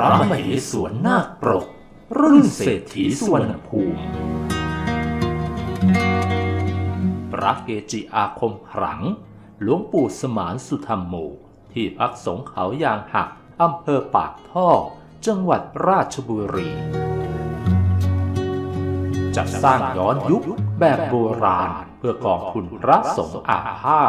ระมเหสวนนาคปรก รุ่นเศรษฐีสุวรรณภูมิ พระเกจิอาคมขลัง หลวงปู่สมานสุธรรมโม ที่พักสงเขายางหักอำเภอปากท่อ จังหวัดราชบุรีจัดสร้างย้อนยุคแบบโบราณเพื่อกองทุนพระสงฆ์อาภา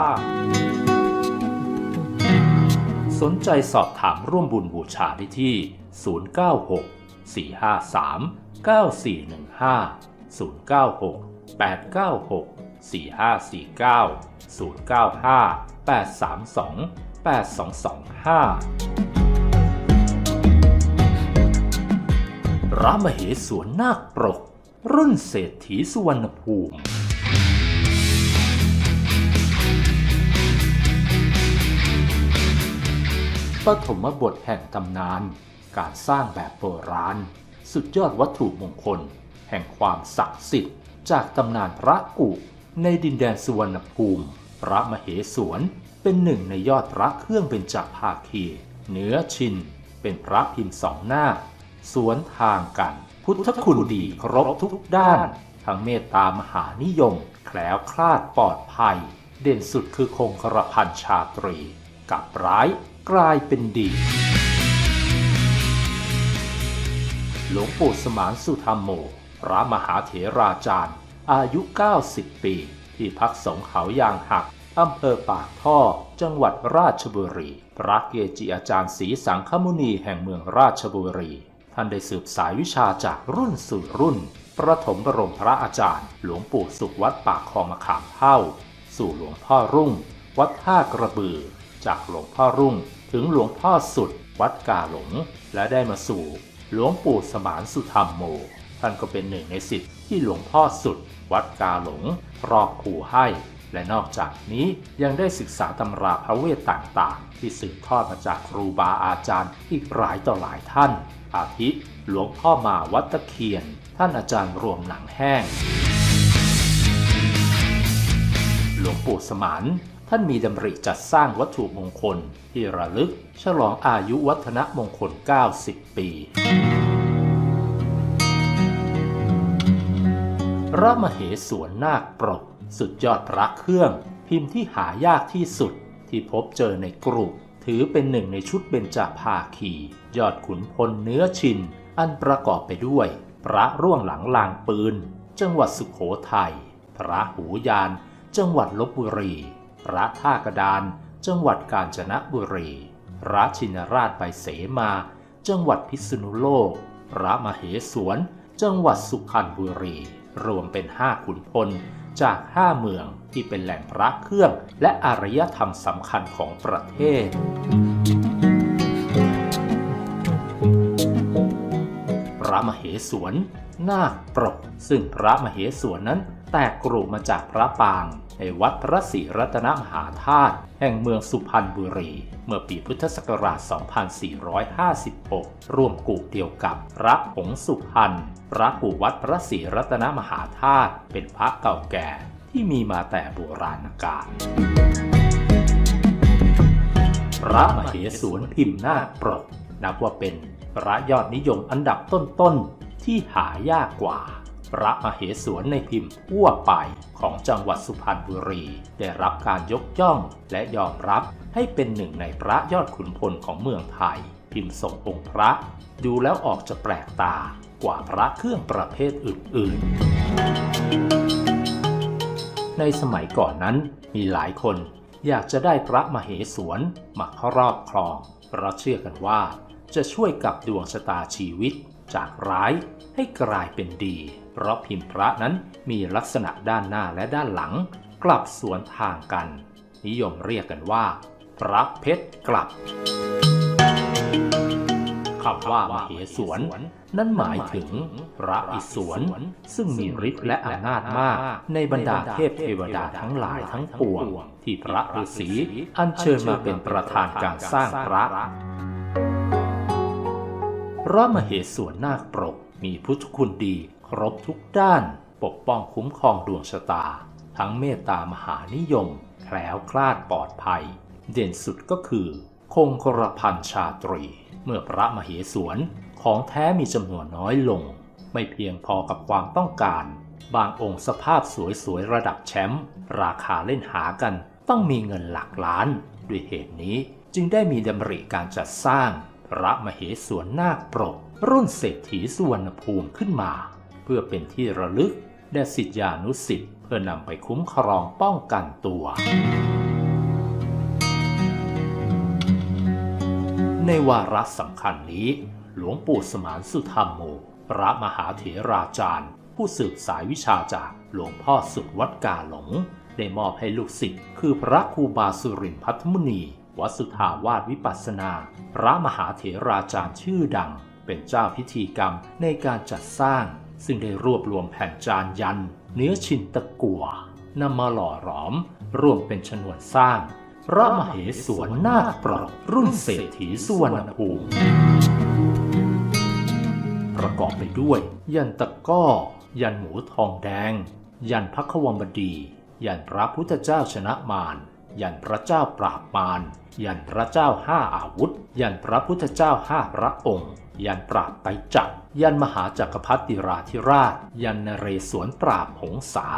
สนใจสอบถามร่วมบุญบูชาได้ที่ 096 453 9415 096 896 4549 095 832 8225พระมเหสวนนาคปรก รุ่นเศรษฐีสุวรรณภูมิ ปฐมบทแห่งตำนาน การสร้างแบบโบราณ สุดยอดวัตถุมงคล แห่งความศักดิ์สิทธิ์ จากตำนานพระกุในดินแดนสุวรรณภูมิ พระมเหสวนเป็นหนึ่งในยอดพระเครื่องเป็นจักรภาคีเนื้อชิน เป็นพระพิมพ์สองหน้า สวนทางกัน พุทธคุณดีครบทุกด้าน ทั้งเมตตามหานิยม แคล้วคลาดปลอดภัย เด่นสุดคือคงกระพันชาตรี กับร้าย กลายเป็นดี หลวงปู่สมานสุธรรมโม พระมหาเถราจารย์ อายุ 90 ปี ที่พักสงเขายางหักอำเภอปากท่อ จังหวัดราชบุรี พระเกจิอาจารย์ศรีสังคมุนีแห่งเมืองราชบุรี ท่านได้สืบสายวิชาจากรุ่นสู่รุ่น ประถมบรมพระอาจารย์ หลวงปู่สุขวัดปากคลองมะขามเท่า สู่หลวงพ่อรุ่ง วัดท่ากระบือ จากหลวงพ่อรุ่ง ถึงหลวงพ่อสุดวัดกาหลง และได้มาสู่หลวงปู่สมานสุธรรมโม ท่านก็เป็นหนึ่งในสิทธิ์ที่หลวงพ่อสุด วัดกาหลงรอบครูให้ และนอกจากนี้ยังได้ศึกษาตำราพระเวทต่างๆ ที่สืบทอดมาจากครูบาอาจารย์อีกหลายต่อหลายท่าน อาทิหลวงพ่อมาวัดตะเคียน ท่านอาจารย์รวมหนังแห้ง หลวงปู่สมาน ท่านมีดำริจัดสร้างวัตถุมงคลที่ระลึก ฉลองอายุวัฒนมงคล 90 ปี ระมเหสวนนาคปรก สุดยอดพระเครื่อง พิมพ์ที่หายากที่สุดที่พบเจอในกรุถือเป็นหนึ่งในชุดเบญจภาคี ยอดขุนพลเนื้อชิน อันประกอบไปด้วย พระร่วงหลังลางปืน จังหวัดสุขโขทัยพระหูยาน จังหวัดลบบุรี พระท่ากระดาน จังหวัดกาญจนบุรี พระชินราชไปเสมา จังหวัดพิษณุโลก พระมเหสวน จังหวัดสุพรรณบุรี รวมเป็นห้าขุนพลจากห้าเมืองที่เป็นแหล่งพระเครื่อง และอารยธรรมสำคัญของประเทศ พระมเหสวนนาคปรก ซึ่งพระมเหสวนนั้นแตกกรุมาจากพระปาง ในวัดพระศรีรัตนมหาธาตุแห่งเมืองสุพรรณบุรี เมื่อปีพุทธศักราช 2456 ร่วมกุเดียวกับพระผงสุพรรณพระกุวัดพระศรีรัตนมหาธาตุเป็นพระเก่าแก่ที่มีมาแต่โบราณกาลพระมเหสวนพิมพ์นาคปรกนับว่าเป็นพระยอดนิยมอันดับต้นๆที่หายากกว่า พระมเหสวนในพิมพ์ทั่วไปของจังหวัดสุพรรณบุรี ได้รับการยกย่องและยอมรับให้เป็นหนึ่งในพระยอดขุนพลของเมืองไทย พิมพ์ทรงองค์พระ ดูแล้วออกจะแปลกตากว่าพระเครื่องประเภทอื่น ๆ ในสมัยก่อนนั้นมีหลายคนอยากจะได้พระมเหสวนมาครอบครอง เพราะเชื่อกันว่าจะช่วยกับดวงชะตาชีวิต จากร้ายให้กลายเป็นดี เพราะพิมพ์พระนั้นมีลักษณะด้านหน้าและด้านหลัง กลับสวนทางกัน นิยมเรียกกันว่า พระเพชรกลับคำว่ามเหสวนนั้นหมายถึงพระอิศวรซึ่งมีฤทธิ์และอำนาจมาก ในบรรดาเทพเทวดาทั้งหลายทั้งปวง ที่พระฤาษีอัญเชิญมาเป็นประธานการสร้างพระ พระมเหสวนนาคปรก มีพุทธคุณดี ครบทุกด้าน ปกป้องคุ้มครองดวงชะตา ทั้งเมตตามหานิยม แคล้วคลาดปลอดภัย เด่นสุดก็คือ คงกระพันชาตรี เมื่อพระมเหสวนของแท้มีจำนวนน้อยลง ไม่เพียงพอกับความต้องการ บางองค์สภาพสวยๆระดับแชมป์ราคาเล่นหากันต้องมีเงินหลักล้าน ด้วยเหตุนี้จึงได้มีดำริการจัดสร้าง พระมเหสวนนาคปรก รุ่นเศรษฐีสุวรรณภูมิขึ้นมา เพื่อเป็นที่ระลึกแด่สิทธิานุสิทธิ์เพื่อนำไปคุ้มครองป้องกันตัว ในวาระสำคัญนี้ หลวงปู่สมานสุธรรมโม พระมหาเถราจารย์ ผู้สืบสายวิชาจากหลวงพ่อสุดวัดกาหลง ได้มอบให้ลูกศิษย์คือพระครูบาสุรินทร์พัทมุนี วัดสุทาวาสวิปัสนา พระมหาเถราจารย์ชื่อดัง เป็นเจ้าพิธีกรรมในการจัดสร้าง ซึ่งได้รวบรวมแผ่นจานยัน เนื้อชินตะกัวนำมาหล่อหลอม ร่วมเป็นชนวนสร้าง พระมเหสวนนาคปรกรุ่นเศรษฐีสุวรรณภูมิประกอบไปด้วย ยันตะก้อ ยันหมูทองแดง ยันพระควมบดี ยันพระพุทธเจ้าชนะมาร ยันพระเจ้าปราบมารยันพระเจ้าห้าอาวุธ ยันพระพุทธเจ้าห้าพระองค์ ยันปราบไตรจักยันมหาจักรพรรดิราธิราช ยันนเรศวรปราบหงสา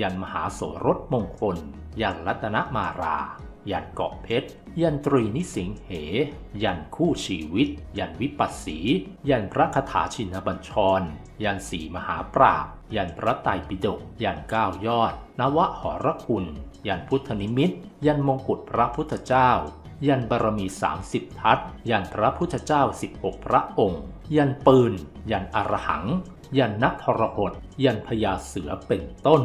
ยันมหาโสรสมงคล ยันรัตนมารา ยันเกาะเพชร ยันตรีนิสิงเห ยันคู่ชีวิต ยันวิปัสสี ยันพระคาถาชินบัญชร ยันสีมหาปราบ ยันพระไตรปิฎก ยันเก้ายอด นวะหรคุณ ยันพุทธนิมิต ยันมงกุฎพระพุทธเจ้า ยันบารมี 30 ทัศ ยันพระพุทธเจ้า 16 พระองค์ ยันปืน ยันอรหัง ยันนัทรหดยันพญาเสือเป็นต้น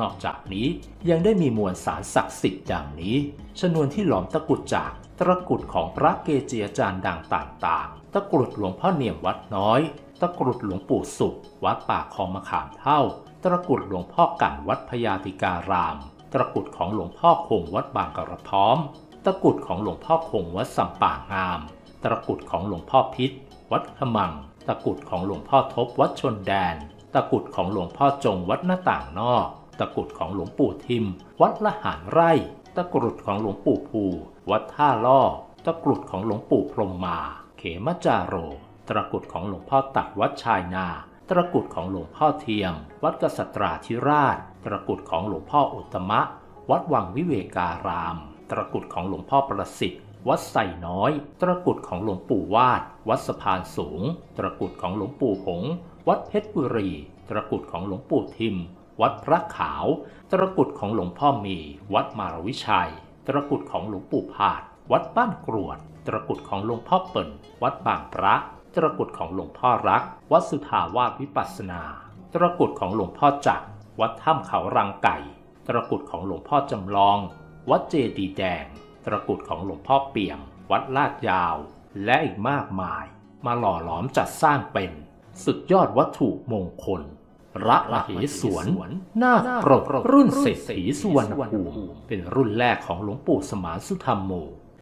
นอกจากนี้ยังได้มีมวลสารศักดิ์สิทธิ์อย่างนี้ ชนวนที่หลอมตะกรุดจากตะกรุดของพระเกจิอาจารย์ดังต่างๆ ตะกรุดหลวงพ่อเนียมวัดน้อย ตะกรุดหลวงปู่สุข วัดป่าคลองมะขามเท่า ตะกรุดหลวงพ่อกั่นวัดพญาธิการาม ตะกุดของหลวงพ่อคงวัดบางกระพร้อม ตะกุดของหลวงพ่อคงวัดสัมป่างาม ตะกุดของหลวงพ่อพิษ วัดขมัง ตะกุดของหลวงพ่อทบวัดชนแดน ตะกุดของหลวงพ่อจงวัดหน้าต่างนอก ตะกุดของหลวงปู่ทิม วัดละหารไร่ ตะกรุดของหลวงปู่ภู วัดท่าล่อ ตะกรุดของหลวงปู่พรมมา เขมจาโร ตะกุดของหลวงพ่อตักวัดชายนา ตะกุดของหลวงพ่อเทียม วัดกษัตราธิราช ตะกุดของหลวงพ่ออุตมะ วัดวังวิเวการาม ตะกุดของหลวงพ่อประสิทธิ์ วัดไส่น้อย ตะกุดของหลวงปู่วาด วัดสะพานสูง ตะกุดของหลวงปู่หงส์วัดเพชรบุรี ตะกุดของหลวงปู่ทิม วัดพระขาว ตะกุดของหลวงพ่อมี วัดมารวิชัย ตะกุดของหลวงปู่ผาด วัดบ้านกรวด ตะกุดของหลวงพ่อเปิ่น วัดบางพระตะกรุดของหลวงพ่อรัก วัดสุทาวาสวิปัสนาตะกรุดของหลวงพ่อจักร วัดถ้ำเขารังไก่ตะกุดของหลวงพ่อจำลอง วัดเจดีแดงตะกุดของหลวงพ่อเปี่ยม วัดลาดยาว และอีกมากมาย มาหล่อหลอมจัดสร้างเป็น สุดยอดวัตถุมงคลระมเหสวนนาคปรกรุ่นเศรษฐีสุวรรณภูมิเป็นรุ่นแรกของหลวงปู่สมานสุธรรมโม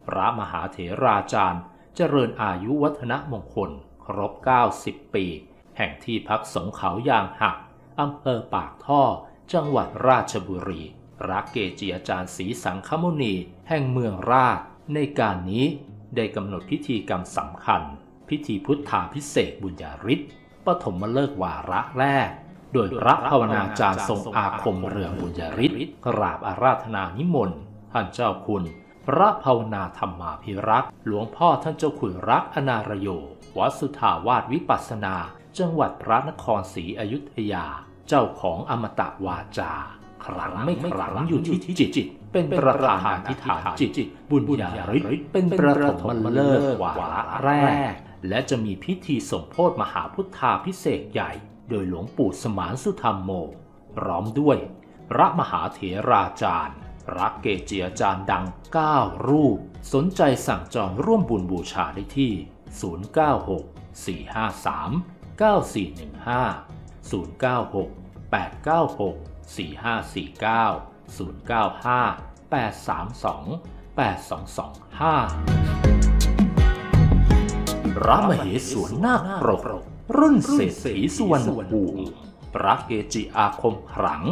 พระมหาเถราจารย์ เจริญอายุวัฒนมงคล ครบ 90 ปี แห่งที่พักสงเขายางหัก อำเภอปากท่อ จังหวัดราชบุรีพระเกจิอาจารย์ศรีสังคมุนีแห่งเมืองราช ในการนี้ได้กำหนดพิธีกรรมสำคัญ พิธีพุทธาพิเศษบุญญาฤทธิ์ปฐมฤกษ์วาระแรก โดยพระภาวนาจารย์ทรงอาคมเรืองบุญญาฤทธิ์กราบอาราธนานิมนต์ท่านเจ้าคุณ พระภาวนาธรรมาภิรักษ์หลวงพ่อท่านเจ้าขุนรักอนารโยวัดสุทาวาสวิปัสนา จังหวัดพระนครศรีอยุธยา เจ้าของอมตะวาจาครั้งไม่ครั้งอยู่ที่จิต เป็นประธานอธิษฐานจิต บุญญาฤทธิ์เป็นประถมฤกษ์วาระแรก และจะมีพิธีสมโพธมหาพุทธาพิเศษใหญ่ โดยหลวงปู่สมานสุธรรมโมพร้อมด้วย พระมหาเถราจารย์พระเกจิอาจารย์ดัง 9 รูป สนใจสั่งจองร่วมบุญบูชาได้ที่ 096 453 9415 096 896 4549 095 832 8225พระมเหสวนนาคปรก รุ่นเศรษฐีสุวรรณภูมิพระเกจิอาคมขลัง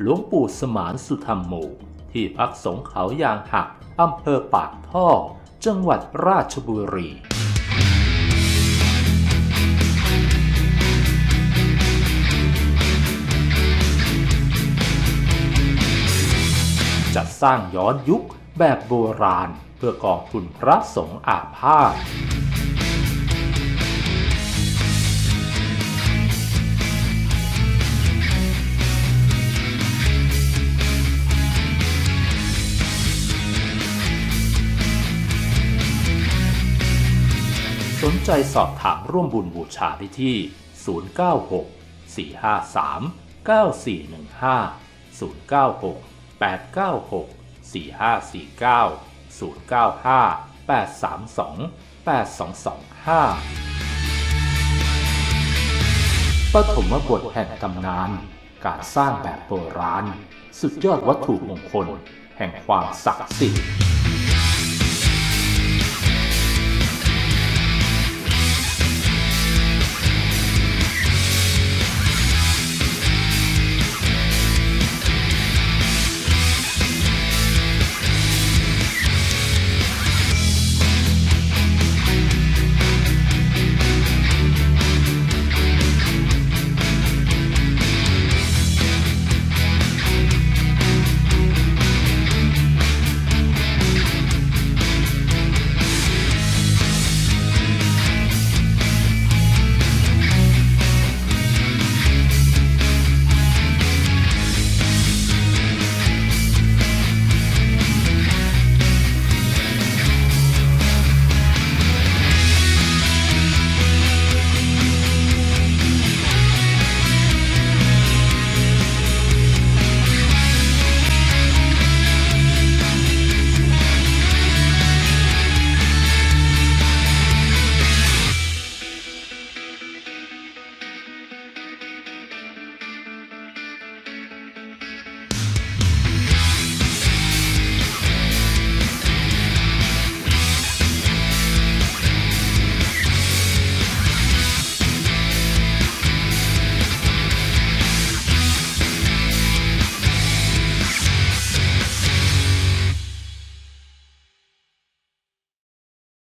หลวงปู่สมานสุธรรมโม ที่พักสงเขายางหัก อำเภอปากท่อ จังหวัดราชบุรี จัดสร้างย้อนยุคแบบโบราณ เพื่อกองทุนพระสงฆ์อาพาธสนใจสอบถามร่วมบุญบูชาได้ที่ 096 453 9415 096 896 4549 095 832 8225 ปฐมบทแห่งตำนาน การสร้างแบบโบราณ สุดยอดวัตถุมงคล แห่งความศักดิ์สิทธิ์